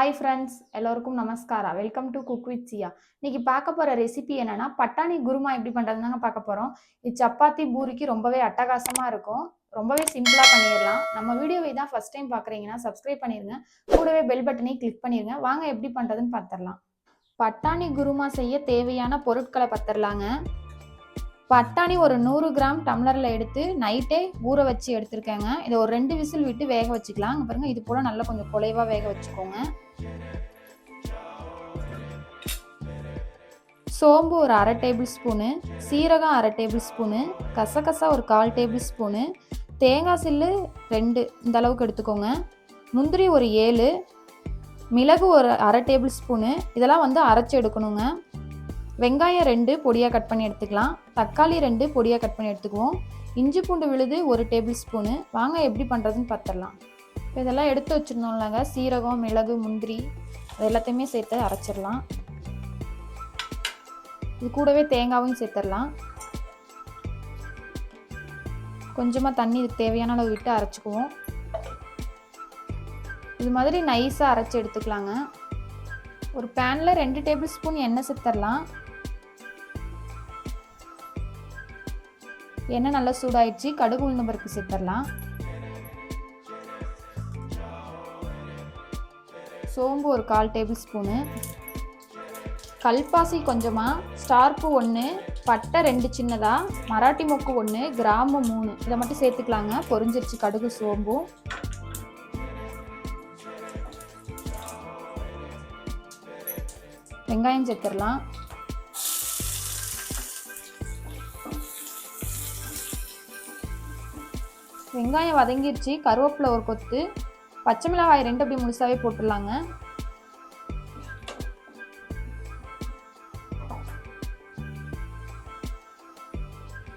Hi friends எல்லோருக்கும் நமஸ்காரா? Welcome to cook with Siya இன்னைக்கு பார்க்க போகிற ரெசிபி என்னன்னா பட்டாணி குருமா எப்படி பண்ணுறதுனாங்க பார்க்க போகிறோம் இது சப்பாத்தி பூரிக்கு ரொம்பவே அட்டகாசமாக இருக்கும். ரொம்பவே சிம்பிளாக பண்ணிடலாம் நம்ம வீடியோவை தான் ஃபர்ஸ்ட் டைம் பார்க்குறீங்கன்னா சப்ஸ்கிரைப் பண்ணிடுங்க கூடவே பெல் பட்டனையும் கிளிக் பண்ணிடுங்க வாங்க எப்படி பண்ணுறதுன்னு பார்த்துடலாம் பட்டாணி குருமா செய்ய தேவையான பொருட்களை பார்த்துடலாங்க பட்டாணி ஒரு நூறு கிராம் டம்ளரில் எடுத்து நைட்டே ஊற வச்சு எடுத்திருக்கேங்க. இதை ஒரு ரெண்டு விசில் விட்டு வேக வச்சுக்கலாம். பாருங்கள் இது போல் நல்லா கொஞ்சம் குலைவாக வேக வச்சுக்கோங்க. சோம்பு ஒரு அரை டேபிள் ஸ்பூனு சீரகம் அரை டேபிள் ஸ்பூனு கசகசா ஒரு கால் டேபிள் ஸ்பூனு தேங்காய் சில்லு ரெண்டு இந்த அளவுக்கு எடுத்துக்கோங்க. முந்திரி ஒரு ஏழு மிளகு ஒரு அரை டேபிள் ஸ்பூனு இதெல்லாம் வந்து அரைச்சி எடுக்கணுங்க. வெங்காயம் ரெண்டு பொடியாக கட் பண்ணி எடுத்துக்கலாம். தக்காளி ரெண்டு பொடியாக கட் பண்ணி எடுத்துக்குவோம். இஞ்சி பூண்டு விழுது ஒரு டேபிள் ஸ்பூனு. வாங்க எப்படி பண்ணுறதுன்னு பார்த்துடலாம் இப்போ இதெல்லாம் எடுத்து வச்சுருந்தோம்லங்க. சீரகம் மிளகு முந்திரி அது எல்லாத்தையுமே சேர்த்து அரைச்சிடலாம். இது கூடவே தேங்காவும் சேர்த்துடலாம். கொஞ்சமாக தண்ணி இதுக்கு தேவையான அளவு விட்டு அரைச்சிக்குவோம். இது மாதிரி நைஸாக அரைச்சி எடுத்துக்கலாங்க. ஒரு பேனில் ரெண்டு டேபிள் ஸ்பூன் எண்ணெய் சேர்த்துடலாம். எண்ணெய் நல்லா சூடாயிடுச்சு. கடுகு உளுந்து பருப்பு சேர்த்துடலாம். சோம்பு ஒரு கால் டேபிள் ஸ்பூனு. கல்பாசி கொஞ்சமாக ஸ்டார்ப்பு ஒன்று பட்டை ரெண்டு சின்னதாக மராட்டி மொக்கு ஒன்று கிராமம் மூணு. இதை மட்டும் சேர்த்துக்கலாங்க. பொரிஞ்சிருச்சு கடுகு சோம்பும் வெங்காயம் சேர்த்துடலாம். வெங்காயம் வதங்கிருச்சு கருவேப்பிலை ஒரு கொத்து பச்சை மிளகாய் ரெண்டு அப்படி முழுசாவே போட்டுடலாங்க.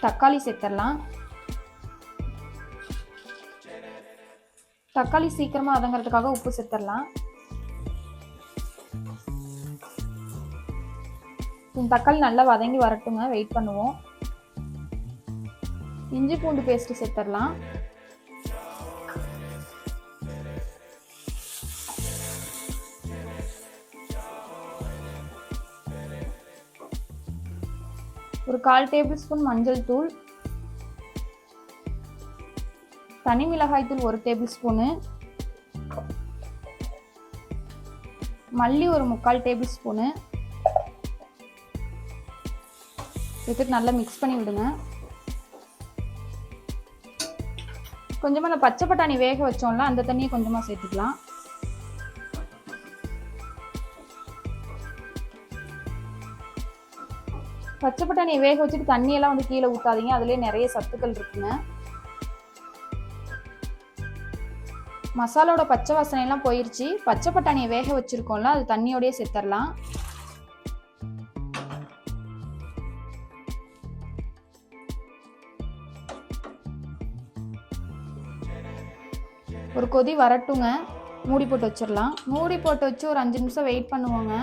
தக்காளி சேர்த்துடலாம். தக்காளி சீக்கிரமாக வதங்கிறதுக்காக உப்பு சேர்த்துடலாம். தக்காளி நல்லா வதங்கி வரட்டுங்க வெயிட் பண்ணுவோம். இஞ்சி பூண்டு பேஸ்ட்டு சேர்த்துடலாம். ஒரு கால் டேபிள் ஸ்பூன் மஞ்சள் தூள் தனி மிளகாய் தூள் ஒரு டேபிள் ஸ்பூனு மல்லி ஒரு முக்கால் டேபிள் ஸ்பூனு. இதுக்கு நல்லா மிக்ஸ் பண்ணி விடுங்க. கொஞ்சமாக அந்த பச்சை பட்டாணி வேக வச்சோம்ல அந்த தண்ணியை கொஞ்சமாக சேர்த்துக்கலாம். பச்சை பட்டாணியை வேக வச்சுட்டு தண்ணியெல்லாம் வந்து கீழே ஊற்றாதீங்க அதுலேயே நிறைய சத்துக்கள் இருக்குங்க. மசாலோட பச்சை வாசனையெல்லாம் போயிடுச்சு பச்சை பட்டாணியை வேக வச்சுருக்கோம்ல அது தண்ணியோடய சேர்த்துடலாம் ஒரு கொதி வரட்டுங்க. மூடி போட்டு வச்சிடலாம் மூடி போட்டு வச்சு ஒரு அஞ்சு நிமிஷம் வெயிட் பண்ணுவோங்க.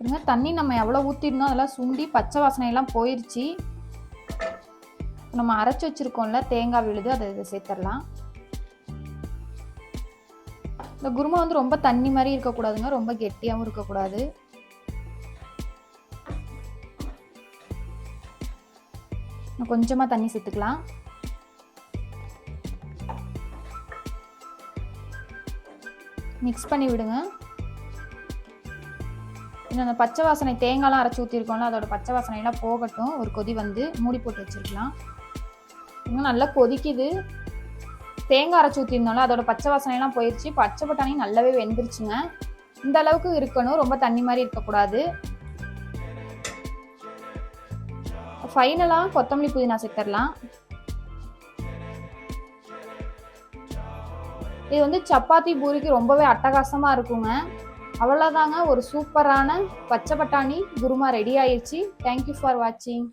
இருங்க தண்ணி நம்ம எவ்வளோ ஊற்றிருந்தோம் அதெல்லாம் சுண்டி பச்சை வாசனையெல்லாம் போயிடுச்சு நம்ம அரைச்சி வச்சுருக்கோம்ல தேங்காய் விழுது அதை இதை சேர்த்துடலாம். இந்த குருமா வந்து ரொம்ப தண்ணி மாதிரி இருக்கக்கூடாதுங்க ரொம்ப கெட்டியாகவும் இருக்கக்கூடாது. கொஞ்சமாக தண்ணி சேர்த்துக்கலாம். மிக்ஸ் பண்ணி விடுங்க. இன்னும் அந்த பச்சை வாசனை தேங்காய்லாம் அரைச்சி ஊற்றிருக்கோம்ல அதோட பச்சை வாசனையெல்லாம் போகட்டும். ஒரு கொதி வந்து மூடி போட்டு வச்சுருக்கலாம். இன்னும் நல்லா கொதிக்குது. தேங்காய் அரைச்சி ஊற்றிருந்தோம்ல அதோட பச்சை வாசனையெல்லாம் போயிடுச்சு பச்சை பட்டாணி நல்லாவே வெந்துருச்சுங்க. இந்த அளவுக்கு இருக்கணும். ரொம்ப தண்ணி மாதிரி இருக்கக்கூடாது. ஃபைனலாக கொத்தமல்லி புதினா சேர்த்துடலாம் இது வந்து சப்பாத்தி பூரிக்கு ரொம்பவே அட்டகாசமாக இருக்குங்க. அவ்வளோதாங்க ஒரு சூப்பரான பச்சை பட்டாணி குருமா ரெடி ஆயிடுச்சு தேங்க்யூ ஃபார் வாட்சிங்